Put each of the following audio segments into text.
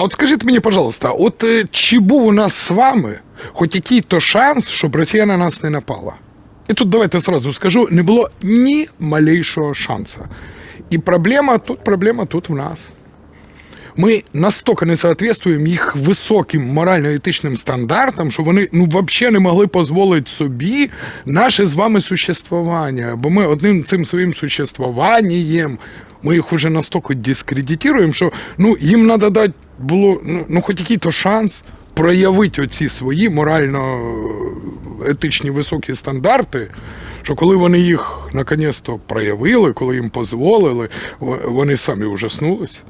А от скажіть мені, пожалуйста, от е, чи був у нас з вами хоч який-то шанс, щоб Росія на нас не напала? І тут давайте сразу скажу, не було ні малейшого шансу. І проблема тут, проблема тут в нас. Ми настільки не соответствуємо їх високим морально-етичним стандартам, що вони ну взагалі не могли дозволити собі наше з вами существування. Бо ми одним цим своїм существуванням ми їх уже настільки дискредитуємо, що ну їм треба дати було ну, ну хоч який-то шанс проявити оці свої морально-етичні високі стандарти. Що коли вони їх наконець-то проявили, коли їм дозволили, вони самі ужаснулись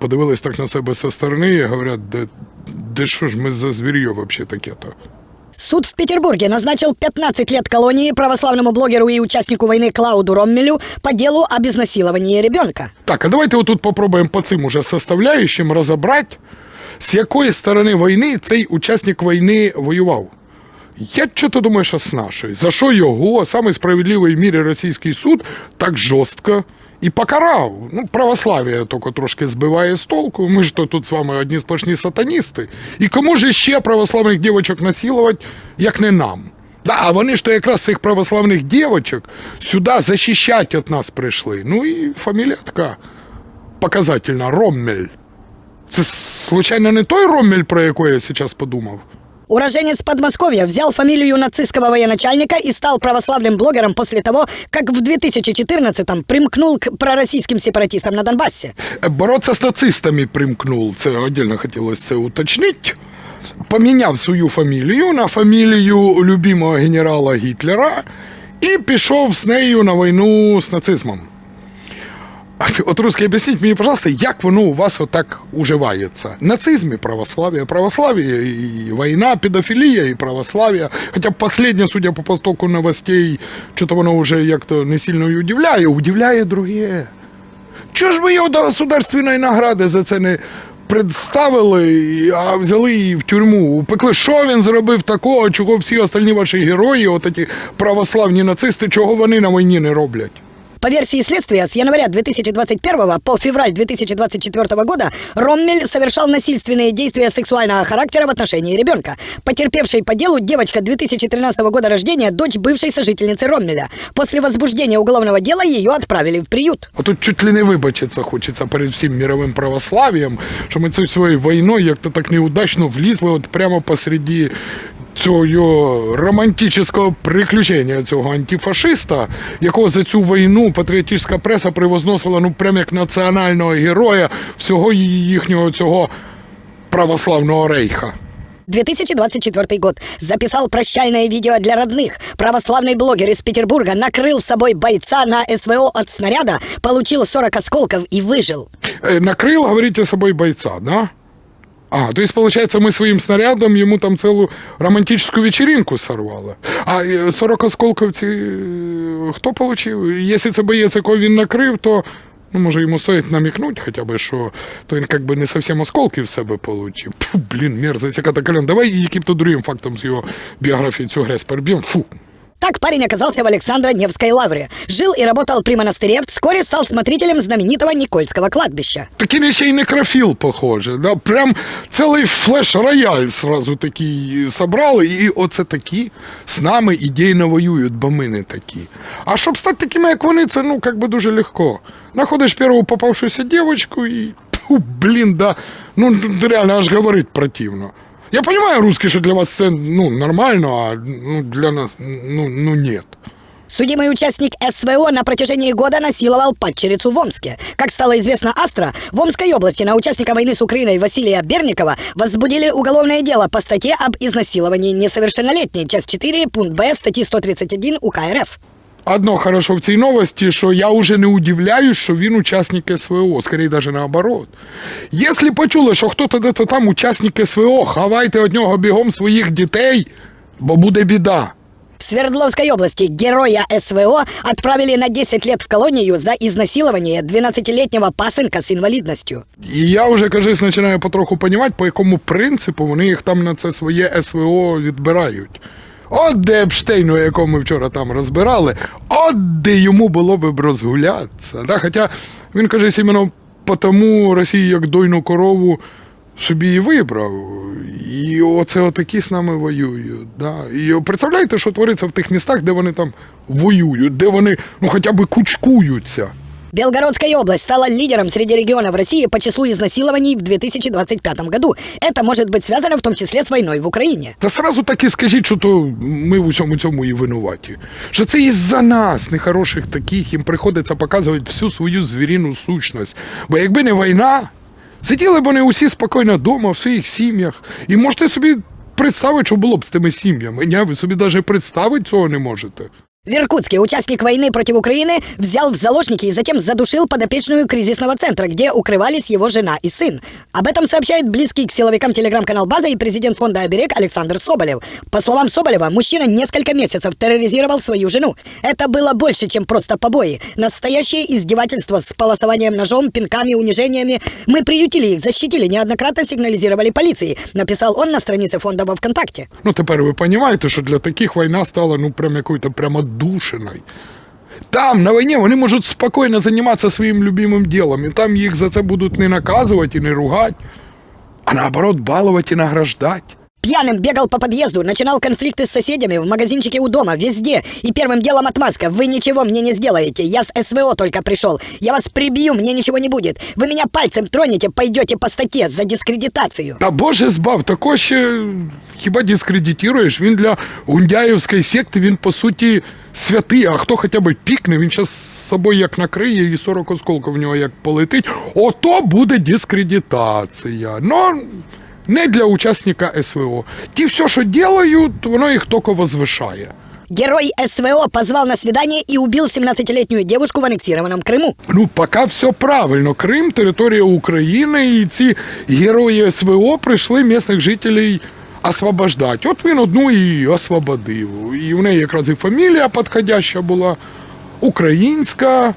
подивились так на себе со сторони і говорять, де, де що ж ми за звір'я взагалі таке-то? Суд в Петербурге назначил 15 лет колонии православному блогеру и участнику войны Клауду Роммелю по делу об изнасиловании ребенка. Так, а давайте отут попробуємо по цим уже составляючим розібрати, з якої сторони війни цей учасник війни воював. Я чого думаю, що з нашої. За що його самий справедливий в мірі російський суд так жорстко і покарав? Ну, православ'я тільки трошки збиває з толку. Ми ж то тут з вами одні сплошні сатаністи. І кому ж ще православних дівочок насилувати, як не нам? Да, а вони ж то якраз цих православних дівочок сюди захищати від нас прийшли. Ну і фамілія така показательна Роммель. Це случайно не той Роммель, про якого я зараз подумав? Уроженец Подмосковья взял фамилию нацистского военачальника и стал православным блогером после того, как в 2014-м примкнул к пророссийским сепаратистам на Донбассе. Бороться з нацистами примкнув, це отдельно хотілося це уточнити. Поміняв свою фамілію на фамілію любимого генерала Гітлера і пішов з нею на війну з нацизмом. От русский, об'ясніть мені, пожалуйста, як воно у вас отак уживається? Нацизм і православ'я, православ'я і війна, педофілія і православ'я. Хоча б останнє, судя по постоку новостей, що-то воно вже як-то не сильно і удивляє, удивляє друге. Чого ж ви його до государственної награди за це не представили, а взяли її в тюрму? Упекли, що він зробив такого, чого всі остальні ваші герої, от ті православні нацисти, чого вони на війні не роблять? По версии следствия, с января 2021 по февраль 2024 года Роммель совершал насильственные действия сексуального характера в отношении ребенка. Потерпевшей по делу девочка 2013 года рождения, дочь бывшей сожительницы Роммеля. После возбуждения уголовного дела ее отправили в приют. А тут чуть ли не вибачитися хочеться перед всім міровим православ'ям, що ми цією своєю війною як-то так неудачно влізли от прямо посереді цього його романтичного приключення цього антифашиста, якого за цю війну патріотична преса привозносила ну прям як національного героя всього їхнього цього православного рейха. 2024 год. Записал прощальное видео для родных. Православный блогер из Петербурга накрыл собой бойца на СВО от снаряда, получил 40 осколков и выжил. Е, Накрил, говорите, собой бойца, да? А, то есть, получается, мы своим снарядом ему там целую романтическую вечеринку сорвали. А е, 40 осколків ці хто получив? Якщо це боєць, якого він накрив, то ну, може йому стоїть намікнути хоча б, що то він як би не зовсім осколки в себе получив. Блін, мерзость, яка така давай яким-то другим фактом з його біографії цю грязь переб'ємо. Фу. Так парень оказался в Александро-Невской лавре. Жил и работал при монастыре, вскоре стал смотрителем знаменитого Никольского кладбища. Такий ще й некрофіл, похоже. Да? Прям цілий флеш-рояль сразу такий собрали, і оце такі з нами ідейно воюють, бо ми не такі. А щоб стати такими, як вони, це ну як би дуже легко. Находиш першу попавшуюся дівчинку і фу, блін, да. Ну реально аж говорить противно. Я понимаю, русский, что для вас це ну, нормально, а ну, для нас ну, ну нет. Судимый участник СВО на протяжении года насиловал падчерицу в Омске. Как стало известно Астра, в Омской области на участника войны с Украиной Василия Берникова возбудили уголовное дело по статье об изнасиловании несовершеннолетней, часть 4, пункт Б статьи 131 УК РФ. Одно хорошо в цій новості, що я вже не удивляюсь, що він учасник СВО, скоріше даже наоборот. Якщо почули, що хто-то де-то там учасник СВО, хавайте від нього бігом своїх дітей, бо буде біда. В Свердловской области героя СВО отправили на 10 лет в колонию за изнасилование 12-летнего пасынка с инвалидностью. І я вже, кажись, починаю потроху розуміти, по якому принципу вони їх там на це своє СВО відбирають. От де Епштейну, якого ми вчора там розбирали, от де йому було б розгулятися. Да? Хоча він, кажись, іменно тому Росії як дойну корову собі і вибрав. І оце отакі з нами воюють. Да. І представляєте, що твориться в тих містах, де вони там воюють, де вони ну, хоча б кучкуються. Белгородская область стала лидером среди регионов России по числу изнасилований в 2025 году. Это может быть связано в том числе с войной в Украине. Та сразу так і скажіть, що то ми в усьому цьому і винуваті. Що це із-за нас, нехороших таких, їм приходиться показувати всю свою звіріну сущність. Бо якби не війна, сиділи б вони усі спокійно вдома, в своїх сім'ях. І можете собі представити, що було б з тими сім'ями. Ні, ви собі навіть представити цього не можете. В Иркутске участник войны против Украины взял в заложники и затем задушил подопечную кризисного центра, где укрывались его жена и сын. Об этом сообщает близкий к силовикам телеграм-канал «База» и президент фонда «Оберег» Александр Соболев. По словам Соболева, мужчина несколько месяцев терроризировал свою жену. Это было больше, чем просто побои. Настоящее издевательство с полосованием ножом, пинками, унижениями. Мы приютили их, защитили, неоднократно сигнализировали полиции, написал он на странице фонда во ВКонтакте. Ну, тепер ви розумієте, що для таких війна стала ну прям якою-то прямо душиною. Там, на війні, вони можуть спокійно займатися своїм любимим ділом, і там їх за це будуть не наказувати і не ругати, а наоборот балувати і награждати. Пьяным бегал по подъезду, начинал конфликты с соседями в магазинчике у дома, везде. И первым делом отмазка. Вы ничего мне не сделаете. Я с СВО только пришел. Я вас прибью, мне ничего не будет. Вы меня пальцем тронете, пойдете по статье за дискредитацию. Та Боже збав, тако ще хіба дискредитуєш? Він для гундяївської секти, він по суті святий, а хто хоча б пікне, він зараз з собою як накриє і 40 осколків в нього як полетить. Ото буде дискредитація. Ну, не для учасника СВО. Ті все, що ділають, воно їх тільки возвишає. Герой СВО позвал на свидание и убил 17-летнюю девушку в аннексированном Крыму. Ну, поки все правильно. Крим, територія України, і ці герої СВО прийшли місцевих жителів освобождати. От він одну і освободив. І в неї якраз і фамілія підходяща була, українська.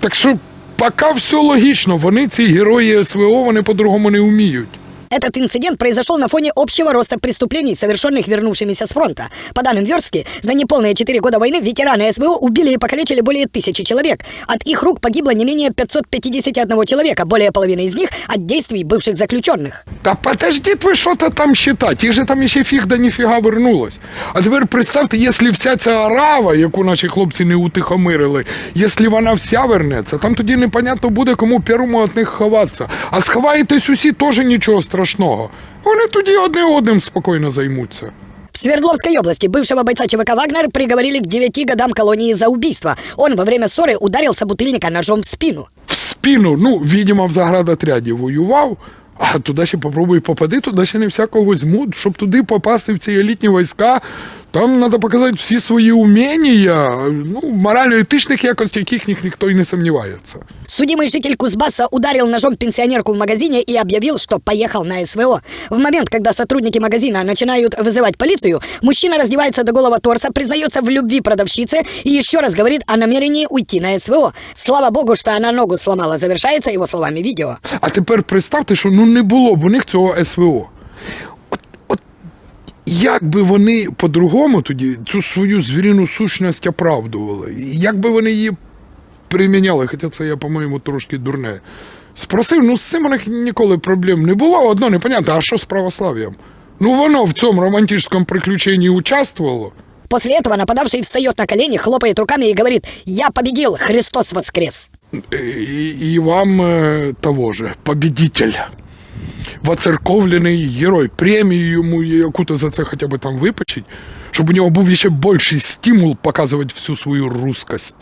Так що поки все логічно, вони ці герої СВО, вони по-другому не вміють. Этот инцидент произошел на фоне общего роста преступлений, совершенных вернувшимися с фронта. По данным Верстки, за неполные 4 года войны ветераны СВО убили и покалечили более тысячи человек. От их рук погибло не менее 551 человека, более половины из них от действий бывших заключенных. Та подождіть ви що то там считати, їх же там ще фіг да ніфіга вернулось. А тепер представте, якщо вся ця арава, яку наші хлопці не утихомирили, якщо вона вся вернеться, там тоді непонятно буде, кому першому від них ховатися. А сховаєтесь усі теж нічого страшного. Вони тоді одне одним спокійно займуться. В Свердловской области бывшего бойца ЧВК «Вагнер» приговорили к 9 годам колонии за убийство. Он во время ссоры ударил собутыльника ножом в спину. В спину, ну, видимо, в заградотряді воював, а туди ще попробуй попади, туди ще не всякого візьмуть. Щоб туди попасти в ці елітні війська, там треба показати всі свої уміння, ну, морально-етичних якостей, яких ні- ніхто й не сумнівається. Судимый житель Кузбасса ударил ножом пенсионерку в магазине и объявил, что поехал на СВО. В момент, когда сотрудники магазина начинают вызывать полицию, мужчина раздевается до голого торса, признается в любви продавщице и еще раз говорит о намерении уйти на СВО. Слава богу, что она ногу сломала, завершается его словами видео. А тепер представте, що ну не було б у них цього СВО. Як би вони по-другому тоді цю свою звіріну сущність оправдували? Як би вони її приміняли, хоча це я, по-моєму, трошки дурне. Спросив, ну з цим у них ніколи проблем не було. Одно непонятно, а що з православ'ям? Ну воно в цьому романтичному приключенні участвувало. После этого нападавший встает на колени, хлопает руками и говорит «Я победил! Христос воскрес!» И, и вам э, того же, победитель. Воцерковлений герой. Премію йому яку-то за це хоча б там випечить, щоб у нього був ще більший стимул показувати всю свою русскость.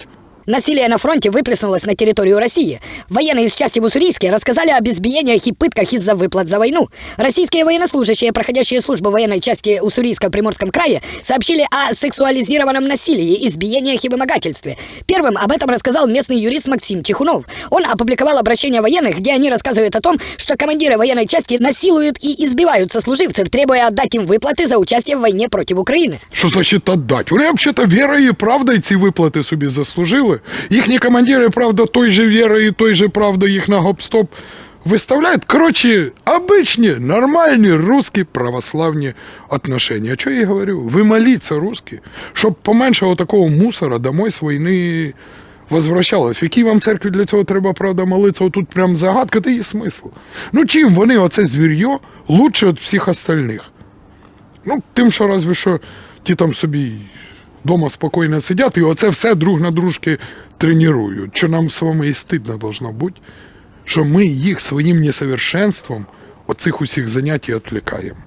Насилие на фронте выплеснулось на территорию России. Военные из части в Уссурийске рассказали об избиениях и пытках из-за выплат за войну. Российские военнослужащие, проходящие службу в военной части Уссурийска-Приморском крае, сообщили о сексуализированном насилии, избиениях и вымогательстве. Первым об этом рассказал местный юрист Максим Чехунов. Он опубликовал обращение военных, где они рассказывают о том, что командиры военной части насилуют и избивают сослуживцев, требуя отдать им выплаты за участие в войне против Украины. Що значить отдать? Вони взагалі вірою і правдою ці виплати собі заслужили. Їхні командири, правда, той же вірою і той же правдою їх на гоп-стоп виставляють. Коротше, обичні, нормальні русські православні отношения. А Що я говорю? Ви моліться, русські, щоб поменше такого мусора домой з війни возвращалась. В якій вам церкві для цього треба, правда, молитися? Отут прям загадка, та є смисл. Ну чим вони, оце звір'йо, лучше від всіх остальних? Ну, тим, що разве що ті там собі дома спокійно сидять, і оце все друг на дружки тренують. Що нам з вами і стидно должно бути, що ми їх своїм несовершенством оцих усіх занять відвлікаємо.